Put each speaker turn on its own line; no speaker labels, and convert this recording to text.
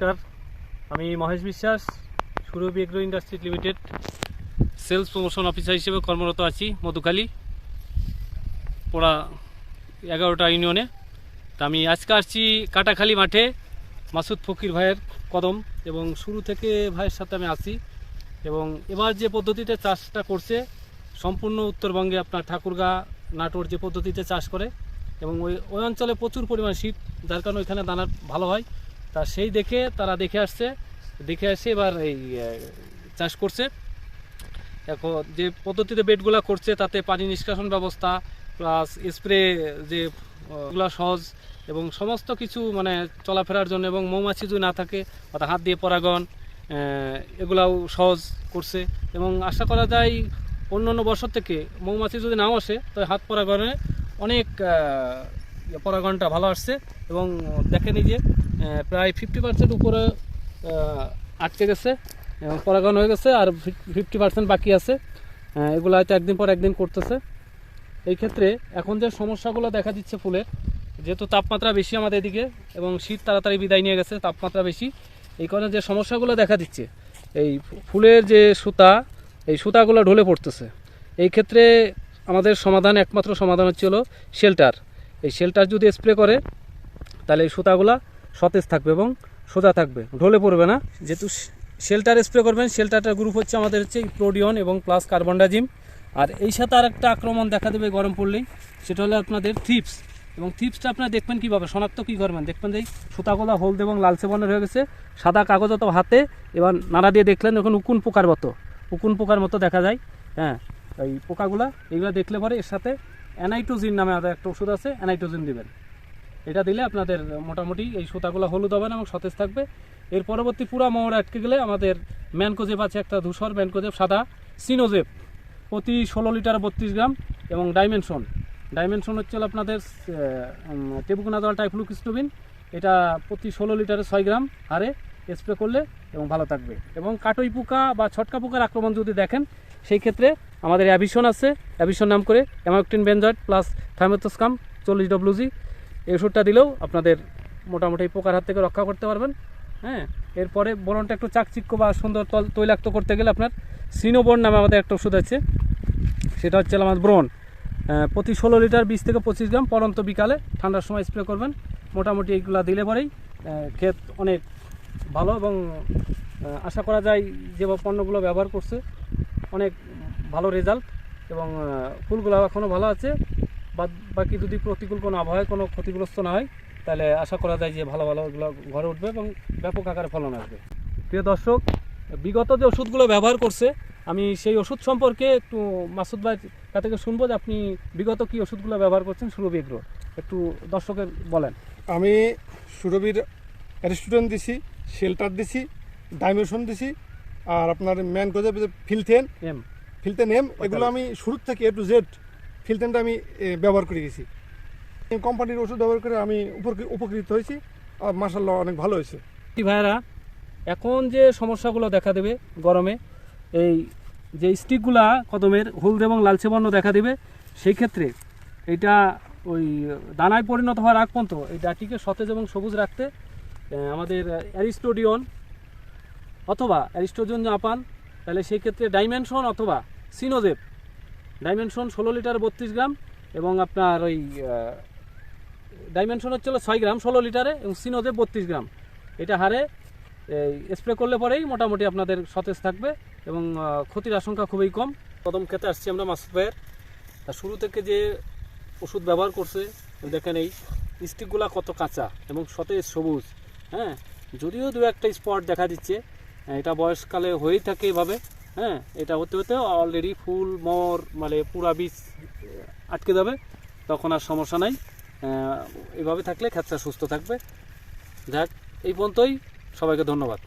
নমস্কার। আমি Mahesh Biswas, Surabhi agro industry limited, sales promotion officer হিসেবে কর্মরত আছি, মধুখালী, পোড়া এগারোটা ইউনিয়নে। তা আমি আজকে আসছি কাটাখালী মাঠে, মাসুদ ফকির ভাইয়ের কদম এবং শুরু থেকে ভাইয়ের সাথে আমি আসি এবং এবার যে পদ্ধতিতে চাষটা করছে, সম্পূর্ণ উত্তরবঙ্গে আপনার ঠাকুরগা, নাটোর যে পদ্ধতিতে চাষ করে, এবং ওই ওই অঞ্চলে প্রচুর পরিমাণ শীত, যার কারণে ওইখানে দানা ভালো হয়। তা সেই দেখে তারা দেখে আসছে। দেখে আসে এবার এই চাষ করছে। এখন যে পদ্ধতিতে বেডগুলো করছে তাতে পানি নিষ্কাশন ব্যবস্থা প্লাস স্প্রে যে ওগুলা সহজ এবং সমস্ত কিছু মানে চলাফেরার জন্য এবং মৌমাছি যদি না থাকে অর্থাৎ হাত দিয়ে পরাগন আহ, এগুলাও সহজ করছে এবং আশা করা যায় অন্য অন্য বছর থেকে মৌমাছি যদি নাও আসে তবে হাত পরাগনে অনেক পরাগনটা ভালো আসছে এবং দেখেনি যে প্রায় ফিফটি পার্সেন্ট উপরে আটকে গেছে এবং পরাগন হয়ে গেছে আর ফিফটি পার্সেন্ট বাকি আছে। এগুলো হয়তো একদিন পর একদিন করতেছে। এই ক্ষেত্রে এখন যে সমস্যাগুলো দেখা দিচ্ছে ফুলের, যেহেতু তাপমাত্রা বেশি আমাদের এদিকে এবং শীত তাড়াতাড়ি বিদায় নিয়ে গেছে, তাপমাত্রা বেশি, এই কারণে যে সমস্যাগুলো দেখা দিচ্ছে, এই ফুলের যে সুতা, এই সুতাগুলো ঢলে পড়তেছে। এই ক্ষেত্রে আমাদের সমাধান, একমাত্র সমাধান হচ্ছে হলো শেল্টার এই শেল্টার যদি স্প্রে করে, তাহলে এই সুতাগুলা সতেজ থাকবে এবং সোজা থাকবে। ঢলে পড়বে না। যেহেতু শেল্টার স্প্রে করবেন শেল্টারটার গ্রুপ হচ্ছে আমাদের হচ্ছে প্রোডিয়ন এবং প্লাস কার্বনডাজিম আর এই সাথে আর একটা আক্রমণ দেখা দেবে গরম পড়লেই, সেটা হলো আপনাদের থিপস এবং থিপসটা আপনারা দেখবেন কীভাবে? শনাক্ত কী করবেন? দেখবেন যে সুতাগুলা হলদে এবং লালচে বর্ণের হয়ে গেছে। সাদা কাগজ অত হাতে, এবার নাড়া দিয়ে দেখলেন এখন উকুন পোকার মতো। উকুন পোকার মতো দেখা যায়। হ্যাঁ এই পোকাগুলা এইগুলো দেখলে পরে এর সাথে অ্যানাইটোজিন নামে আমাদের একটা ওষুধ আছে, অ্যানাইটোজিন দিবেন। এটা দিলে আপনাদের মোটামুটি এই সুতাগুলো হলুদ হবে না এবং সতেজ থাকবে। এর পরবর্তী পুরা মোহর আটকে গেলে আমাদের ম্যানকোজেব আছে একটা ধূসর ম্যানকোজেব, সাদা সিনোজেপ প্রতি ষোলো লিটার বত্রিশ গ্রাম এবং ডাইমেনশন। ডাইমেনশন হচ্ছে আপনাদের টেবুকুনাদল টাইফ্লুকিস্টোবিন। এটা প্রতি ষোলো লিটারে ছয় গ্রাম হারে স্প্রে করলে এবং ভালো থাকবে। এবং কাটই পোকা বা ছটকা পোকার আক্রমণ যদি দেখেন, সেই ক্ষেত্রে আমাদের অ্যাভিশন আছে। অ্যাভিশন নাম করে অ্যামাকটিন বেনজয়েড প্লাস থাইমেথোসকাম চল্লিশ ডব্লিউজি এই ওষুধটা দিলেও আপনাদের মোটামুটি পোকার হাত থেকে রক্ষা করতে পারবেন। হ্যাঁ এরপরে বরণটা একটু চাকচিক্য বা সুন্দর তল- তৈলাক্ত করতে গেলে আপনার সিনোবন নামে আমাদের একটা ওষুধ আছে। সেটা হচ্ছে আমার ব্রণ। প্রতি ষোলো লিটার বিশ থেকে পঁচিশ গ্রাম পরন্ত বিকালে ঠান্ডার সময় স্প্রে করবেন। মোটামুটি এইগুলা দিলে পরেই ক্ষেত অনেক ভালো এবং আশা করা যায় যে পণ্যগুলো ব্যবহার করছে, অনেক ভালো রেজাল্ট এবং ফুলগুলো এখনও ভালো আছে। বাদ বাকি যদি প্রতিকূল কোনো আবহাওয়ায় কোনো ক্ষতিগ্রস্ত না হয় তাহলে আশা করা যায় যে ভালো ভালো ওগুলো ঘরে উঠবে এবং ব্যাপক আকারে ফলন আসবে। প্রিয় দর্শক বিগত যে ওষুধগুলো ব্যবহার করছে আমি সেই ওষুধ সম্পর্কে একটু মাসুদ ভাই কাছ থেকে শুনব যে আপনি বিগত কি ওষুধগুলো ব্যবহার করছেন সুরভি এগ্রো একটু দর্শকের বলেন।
আমি সুরভির রেস্টুরেন্ট দিছি শেল্টার দিছি ডাইমেনশন দিছি আর আপনার ম্যান কোজে ফিলথেন
এম।
ফিলথেন এম এগুলো আমি শুরু থেকে এ টু জেড ফিলথেনটা আমি ব্যবহার করে গেছি। কোম্পানির ওষুধ ব্যবহার করে আমি উপকৃ- উপকৃত হয়েছি। আর মার্শাল্লাহ অনেক ভালো হয়েছে।
ভাইরা এখন যে সমস্যাগুলো দেখা দেবে গরমে, এই যে স্টিকগুলা কদমের হলদে এবং লালচে বর্ণ দেখা দেবে, সেই ক্ষেত্রে এটা ওই দানায় পরিণত হওয়ার আগ পর্যন্ত এই ডাটিকে সতেজ এবং সবুজ রাখতে আমাদের অ্যারিস্টোডিয়ন অথবা অ্যারিস্টোডিয়ন আপান তাহলে সেই ক্ষেত্রে ডাইমেনশন অথবা সিনোজেপ ডাইমেনশন ষোলো লিটার বত্রিশ গ্রাম এবং আপনার ওই ডাইমেনশন হচ্ছে ছয় গ্রাম, ষোলো লিটারে এবং সিনোজেপ বত্রিশ গ্রাম। এটা হারে স্প্রে করলে পরেই মোটামুটি আপনাদের সতেজ থাকবে এবং ক্ষতির আশঙ্কা খুবই কম। প্রথম খেতে আসছি আমরা মাসুদ ভাইয়ের তা শুরু থেকে যে ওষুধ ব্যবহার করছে, দেখেন এই স্টিকগুলা কত কাঁচা এবং সতেজ সবুজ হ্যাঁ? যদিও দু একটা স্পট দেখা দিচ্ছে, এটা বয়সকালে হয়েই থাকে এভাবে। হ্যাঁ এটা হতে হতে অলরেডি ফুল, মর মানে পুরা বীজ আটকে যাবে, তখন আর সমস্যা নাই। এভাবে থাকলে ক্ষেতটা সুস্থ থাকবে। যাক, এই পর্যন্তই। সবাইকে ধন্যবাদ।